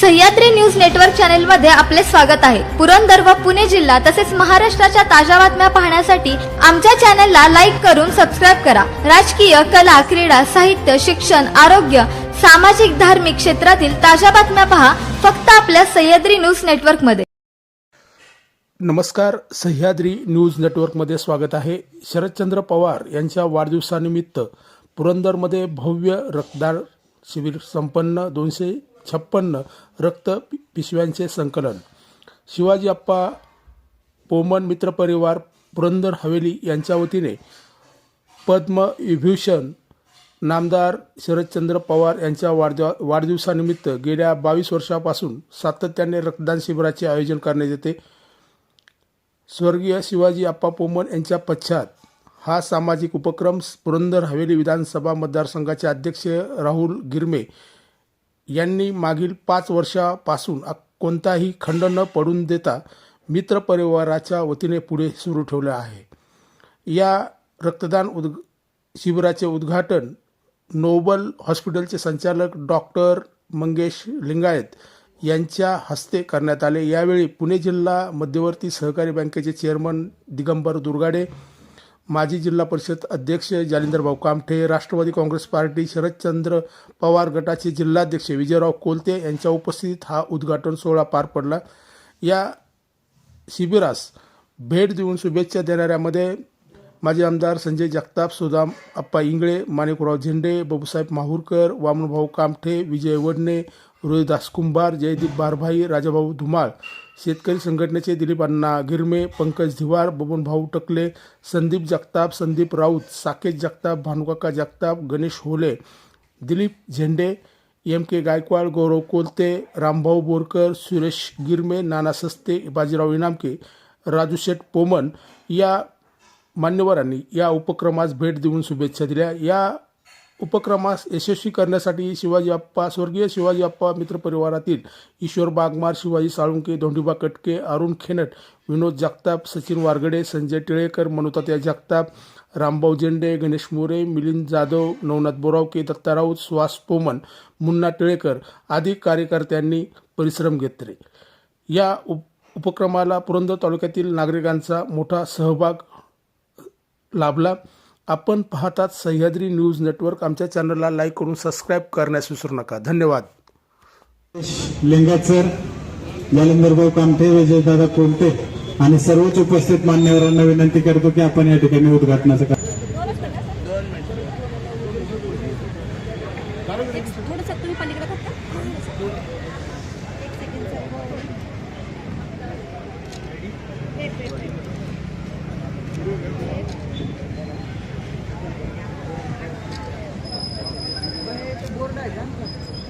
Sahyadri news network चॅनलमध्ये आपले स्वागत आहे. पुरंदर व पुणे जिल्हा तसेच महाराष्ट्राच्या ताज्या बातम्या पाहण्यासाठी आमच्या चॅनलला लाईक करून सबस्क्राईब करा. राजकीय कला क्रीडा साहित्य शिक्षण आरोग्य सामाजिक धार्मिक क्षेत्रातील ताज्या बातम्या पहा फक्त आपल्या सह्याद्री न्यूज नेटवर्कमध्ये नमस्कार सह्याद्री न्यूज नेटवर्कमध्ये स्वागत आहे. शरदचंद्र पवार यांच्या वाढदिवसानिमित्त पुरंदरमध्ये भव्य रक्तदान शिबिर संपन्न दोनशे छप्पन्न रक्त पिशव्यांचे संकलन. शिवाजी अप्पा पोमन मित्रपरिवार पुरंदर हवेली यांच्या वतीने पद्मविभूषण नामदार शरदचंद्र पवार यांच्या वाढदिवा वाढदिवसानिमित्त गेल्या बावीस वर्षापासून सातत्याने रक्तदान शिबिराचे आयोजन करण्यात येते. स्वर्गीय शिवाजी आप्पा पोमन यांच्या पश्चात हा सामाजिक उपक्रम पुरंदर हवेली विधानसभा मतदारसंघाचे अध्यक्ष राहुल गिरमे यांनी मागील पाच वर्षापासून कोणताही खंड न पडून देता मित्रपरिवाराच्या वतीने पुढे सुरू ठेवलं आहे. या रक्तदान उद् शिबिराचे उद्घाटन नोबल हॉस्पिटलचे संचालक डॉक्टर मंगेश लिंगायत यांच्या हस्ते करण्यात आले. यावेळी पुणे जिल्हा मध्यवर्ती सहकारी बँकेचे चेअरमन दिगंबर दुर्गाडे माजी जिल्हा परिषद अध्यक्ष जालिंदरभाऊ कामठे राष्ट्रवादी काँग्रेस पार्टी शरदचंद्र पवार गटाचे जिल्हाध्यक्ष विजयराव कोलते यांच्या उपस्थितीत हा उद्घाटन सोहळा पार पडला. या शिबिरास भेट देऊन शुभेच्छा देणाऱ्यामध्ये माजी आमदार संजय जगताप सुदाम अप्पा इंगळे माणिकराव झेंडे बाबूसाहेब माहूरकर वामनभाऊ कामठे विजय वडणे रोहिदास कुंभार जयदीप बारभाई राजाभाऊ धुमाळ शेतकरी संघटनेचे दिलीप अण्णा गिरमे पंकज धिवार बबनभाऊ टकले संदीप जगताप संदीप राऊत साकेत जगताप भानुकाका जगताप गणेश होले दिलीप झेंडे एम के गायकवाड गौरव कोलते रामभाऊ बोरकर सुरेश गिरमे नाना सस्ते बाजीराव इनामके राजू शेठ पोमन या मान्यवरांनी या उपक्रमास भेट देऊन शुभेच्छा दिल्या. या उपक्रमास यशस्वी करण्यासाठी शिवाजी अप्पा स्वर्गीय शिवाजी अप्पा मित्रपरिवारातील ईश्वर बागमार शिवाजी साळुंके धोंडीबा कटके अरुण खेनट विनोद जगताप सचिन वारगडे संजय टिळेकर मनुतात्या जगताप रामभाऊ झेंडे गणेश मोरे मिलिंद जाधव नवनाथ बोरावके दत्ता राऊत सुहास पोमन मुन्ना टिळेकर आदी कार्यकर्त्यांनी परिश्रम घेतले. या उप उपक्रमाला पुरंदर तालुक्यातील नागरिकांचा मोठा सहभाग लाभला. आपण पाहतात सह्याद्री न्यूज नेटवर्क आमच्या चॅनलला लाईक करून सबस्क्राईब करण्यास विसरू नका. धन्यवाद. लिंगात सर जालिंदरभाऊ कामठे विजयदादा कोलते आणि सर्वच उपस्थित मान्यवरांना विनंती करतो की आपण या ठिकाणी उद्घाटनाचं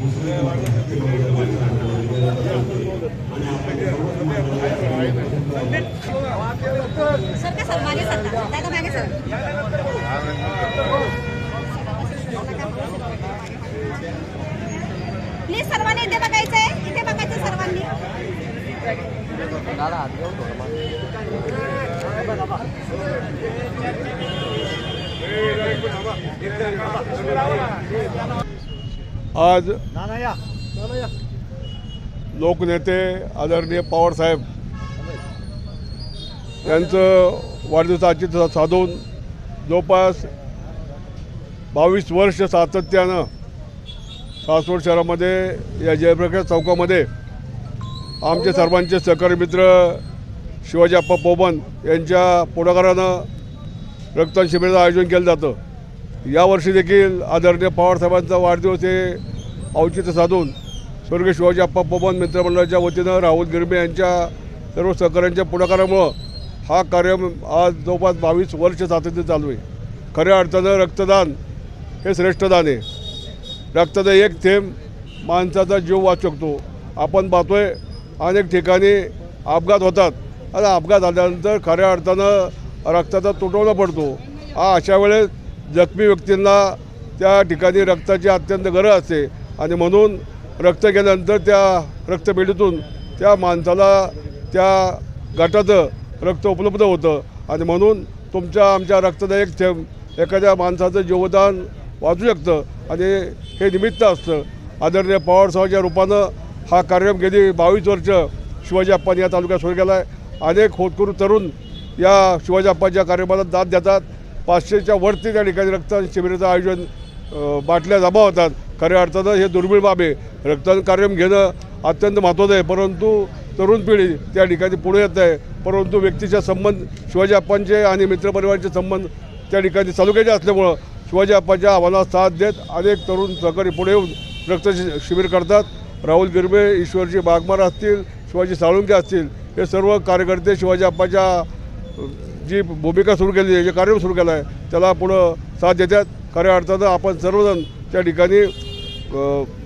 का सर मागे सर दादा मागे सर प्लीज सर्वांनी इथे बघायचं आहे इथे बघायचं सर्वांनी आज लोकनेते आदरणीय पवारसाहेब यांचं वाढदिवसाची साधून जवळपास बावीस वर्ष सातत्यानं सासवड शहरामध्ये या जयप्रकाश चौकामध्ये आमचे सर्वांचे सहकारी मित्र शिवाजी अप्पा पोबन यांच्या पुढाकारानं रक्तदान शिबिराचं आयोजन केलं जातं. यावर्षी देखील आदरणीय पवारसाहेबांचा वाढदिवस हे औचित्य साधून स्वर्गीय शिवाजी अप्पा पवन मित्रमंडळाच्या वतीनं राहुल गिरमे यांच्या सर्व सहकाऱ्यांच्या पुढाकारामुळं हा कार्यक्रम आज जवळपास बावीस वर्ष सातत्य चालू आहे. खऱ्या अर्थानं रक्तदान हे श्रेष्ठ दान आहे. रक्ताचा एक थेंब माणसाचा जीव वाचू शकतो. आपण पाहतोय अनेक ठिकाणी अपघात होतात. आणि अपघात झाल्यानंतर खऱ्या अर्थानं रक्ताचा तुटवडा पडतो. हा अशा वेळेस जखमी व्यक्तींना त्या ठिकाणी रक्ताची अत्यंत गरज असते. आणि म्हणून रक्त गेल्यानंतर त्या रक्तपेढीतून त्या माणसाला त्या गटाचं रक्त उपलब्ध होतं. आणि म्हणून तुमच्या आमच्या रक्तदायक एक थेंब एखाद्या माणसाचं जीवदान वाचू शकतं. आणि हे निमित्त असतं. आदरणीय पवारसाहेबाच्या रूपानं हा कार्यक्रम गेली बावीस वर्ष शिवाजी अप्पांनी या तालुक्यात सुरू केला आहे अनेक होतकरू तरुण या शिवाजी अप्पांच्या कार्यक्रमाला दाद देतात. पाचशेच्या वरती त्या ठिकाणी रक्तदान शिबिराचं आयोजन बाटल्या जमा होतात. खऱ्या अर्थानं हे दुर्मिळ बाब आहे. रक्तदान कार्यक्रम घेणं अत्यंत महत्त्वाचं आहे. परंतु तरुण पिढी त्या ठिकाणी पुढे येत आहे. परंतु व्यक्तीच्या संबंध शिवाजी आप्पांचे आणि मित्रपरिवाराचे संबंध त्या ठिकाणी तालुक्याचे असल्यामुळं शिवाजी आप्पाच्या आव्हानाला साथ देत अनेक तरुण सहकारी पुढे येऊन रक्त शिबिर करतात. राहुल गिरबे ईश्वरजी बागमार असतील शिवाजी साळुंके असतील हे सर्व कार्यकर्ते शिवाजी आप्पाच्या जी भूमिका सुरू केली आहे जे कार्यक्रम सुरू केला आहे त्याला पुढं साथ देतात. खऱ्या अर्थानं आपण सर्वजण त्या ठिकाणी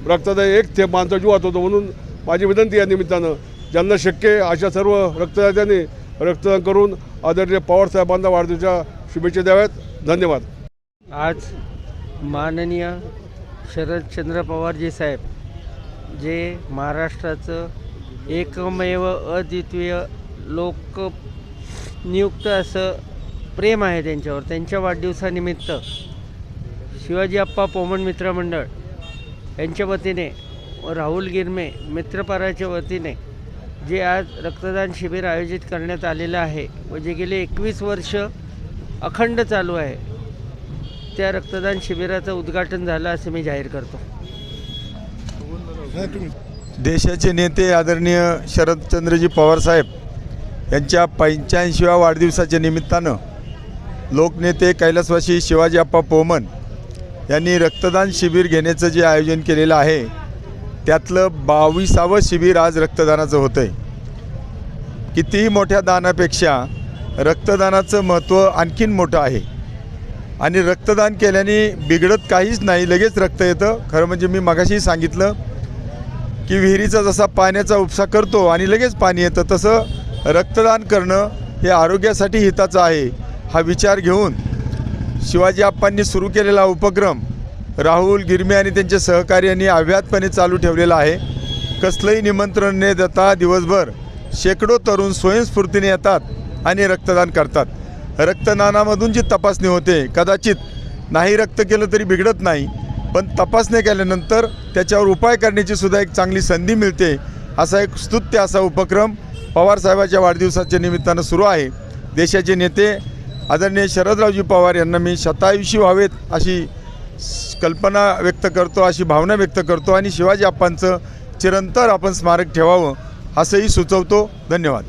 रक्ताचा एक थेंब माणसा जीव होतो म्हणून माझी विनंती या निमित्तानं. ज्यांना शक्य अशा सर्व रक्तदात्यांनी रक्तदान करून आदरणीय पवार साहेबांना वाढदिवसाच्या शुभेच्छा द्याव्यात. धन्यवाद. आज माननीय शरदचंद्र पवारजी साहेब जे महाराष्ट्राचं एकमेव अद्वितीय लोक नियुक्त असं प्रेम आहे त्यांच्यावर त्यांच्या वाढदिवसानिमित्त. शिवाजी अप्पा पोमन मित्र मंडळ यांच्या वतीने व राहुल गिरमे मित्रपाराच्या वतीने जे आज रक्तदान शिबिर आयोजित करण्यात आलेलं आहे व जे गेले एकवीस वर्ष अखंड चालू आहे त्या रक्तदान शिबिराचं उद्घाटन झालं असं मी जाहीर करतो. देशाचे नेते आदरणीय शरदचंद्रजी पवारसाहेब यांच्या पंच्याऐंशीव्या वाढदिवसाच्या निमित्तानं लोकनेते कैलासवासी शिवाजी अप्पा पोमन यांनी रक्तदान शिबिर घेण्याचं जे आयोजन केलेलं आहे त्यातलं बावीसावं शिबिर आज रक्तदानाचं होतं आहे कितीही मोठ्या दानापेक्षा रक्तदानाचं महत्त्व आणखीन मोठं आहे. आणि रक्तदान केल्याने बिघडत काहीच नाही लगेच रक्त येतं. खरं म्हणजे मी मगाशी सांगितलं की विहिरीचा जसा पाण्याचा उपसा करतो आणि लगेच पाणी येतं तसं रक्तदान करणं हे आरोग्यासाठी हिताचं आहे हा विचार घेऊन शिवाजी आप्पांनी सुरू केलेला उपक्रम राहुल गिरमे आणि त्यांच्या सहकार्यांनी अव्याहतपणे चालू ठेवलेला आहे. कसलंही निमंत्रण न देता दिवसभर शेकडो तरुण स्वयंस्फूर्तीने येतात आणि रक्तदान करतात. रक्तदानामधून जी तपासणी होते कदाचित नाही रक्त केलं तरी बिघडत नाही पण तपासणी केल्यानंतर त्याच्यावर उपाय करण्याची सुद्धा एक चांगली संधी मिळते असा एक स्तुत्य असा उपक्रम पवारसाहेबाच्या वाढदिवसाच्या निमित्तानं सुरू आहे. देशाचे नेते आदरणीय शरदरावजी पवार यांना मी शतायुषी व्हावेत अशी कल्पना व्यक्त करतो अशी भावना व्यक्त करतो आणि शिवाजी आप्पांचं चिरंतर आपण स्मारक ठेवावं असंही सुचवतो. धन्यवाद.